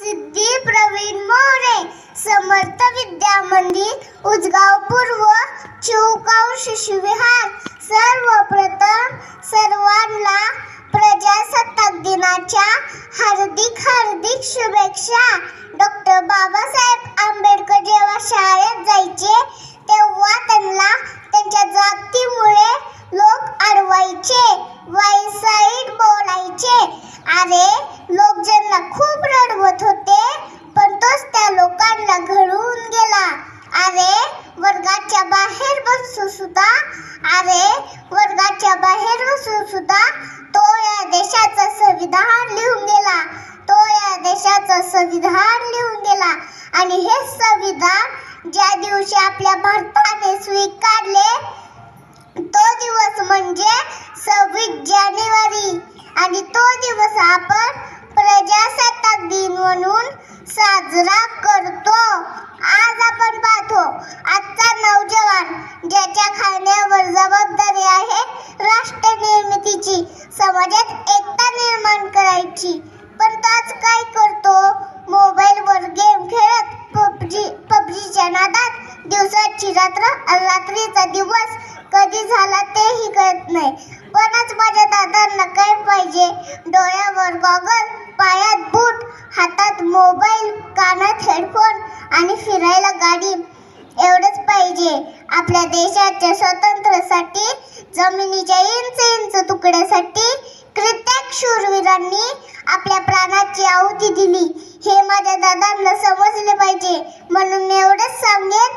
सिद्धी प्रवीण मोरे समर्थ विद्या मंदिर उजगाव पूर्व चिवगाव शिशुविहार सर्वप्रथम सर्वांना प्रजासत्ताक दिनाच्या हार्दिक हार्दिक शुभेच्छा. डॉक्टर बाबासाहेब आंबेडकर जेव्हा शाळेत जायचे तेव्हा त्यांना त्यांच्या जातीमुळे लोक अडवायचे वाईसाईड बोलायचे. अरे लोक ज्यांना खूप रडवत होते पण तोच त्या लोकांना घडवून गेला अरे वर्गाच्या बाहेर बसू सुद्धा अरे वर्गाच्या बाहेर असून सुद्धा तो या देशाचं संविधान लिहून गेला. तो या देशाचं संविधान लिहून गेला. आणि हे संविधान ज्या दिवशी आपल्या भारताने स्वीकारले तो दिवस म्हणजे सव्वीस जानेवारी. आणि तो दिवस आपण प्रजासत्ताक दिन म्हणून साजरा करतो आज आपण पाहतो आजचा नौजवान ज्याच्या जबाबदारी आहे राष्ट्र निर्मितीची. समाजात एकता निर्माण करायची. पण तो आज काय करतो? मोबाईलवर गेम खेळत पबजी पबजीच्या नादात दिवसाची रात्र रात्रीचा दिवस कधी झाला तेही कळत नाही. पण आज माझ्या दादांना काय पाहिजे? डोळ्यावर गॉगल पायात बूट हातात मोबाईल कानात हेडफोन आणि फिरायला गाडी. आपल्या देशाच्या स्वातंत्र्यासाठी जमिनीच्या इंच इंच तुकड्यासाठी कित्येक शूरवीरांनी आपल्या प्राणाची आहुती दिली. हे माझ्या दादांना समजले पाहिजे. म्हणून मी एवढंच सांगेन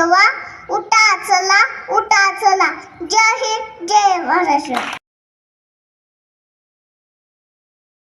सज्ज व्हा उठा चला उठा चला. जय हिंद जय महाराष्ट्र.